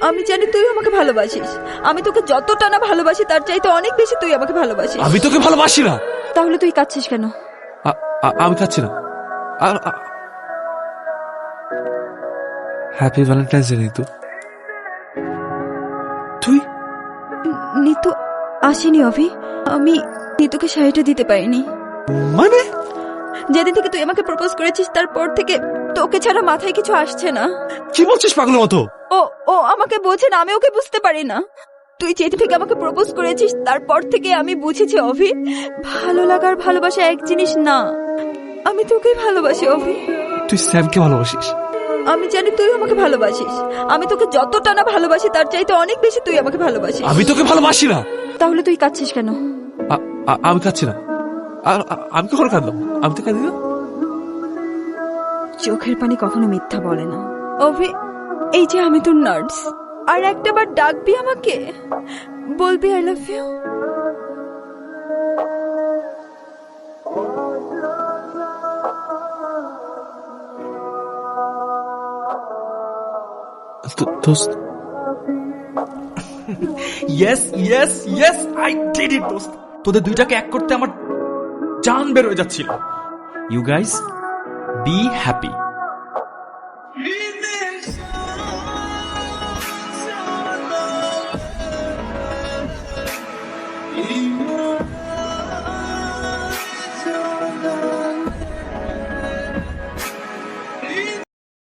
আমি জানি তুই আমাকে ভালোবাসিস। আমি তোকে যতটা না ভালোবাসি তার চাইতে অনেক বেশি তুই আমাকে ভালোবাসিস। আমি তোকে ভালোবাসি না। তাহলে তুই কাঁদছিস কেন? আ- আ- আমি খাচ্ছি না। Happy Valentine's day Nitu. তুই? নিতু আসেনি অভি। আমি নিতুকে শাড়িটা দিতে পারিনি। মানে? যেদিন থেকে তুই আমাকে প্রপোজ করেছিস তারপর থেকে তোকে ছাড়া মাথায় কিছু আসছে না। কি বলছিস পাগলের মতো? ও ও আমাকে বোঝে না আমি ওকে বুঝতে পারি না। তুই যেদিন থেকে আমাকে প্রপোজ করেছিস তারপর থেকে আমি বুঝেছি অভি ভালো লাগার ভালোবাসা এক জিনিস না। আমি তোকেই ভালোবাসি অভি। তুই স্যামকে ভালোবাসিস? আমি জানি তুই আমাকে ভালোবাসিস। আমি তোকে যতটা না ভালোবাসি তার চাইতে অনেক বেশি তুই আমাকে ভালোবাসিস। আমি তোকে ভালোবাসি না। তাহলে তুই কাঁদছিস কেন? আমি খাচ্ছি না। আমি কখন কাঁদলাম? আমি তো কাঁদি না। চোখের পানি কখনো মিথ্যা বলে না। অভি এই যে আমি তোর নার্স আর একটা বার ডাকবি আমাকে? বলবি আই লাভ ইউ দোস্ত। Yes yes yes I did it দোস্ত। তোদের দুইটাকে এক করতে আমার জান বেরোয় যাচ্ছিল। You guys be happy you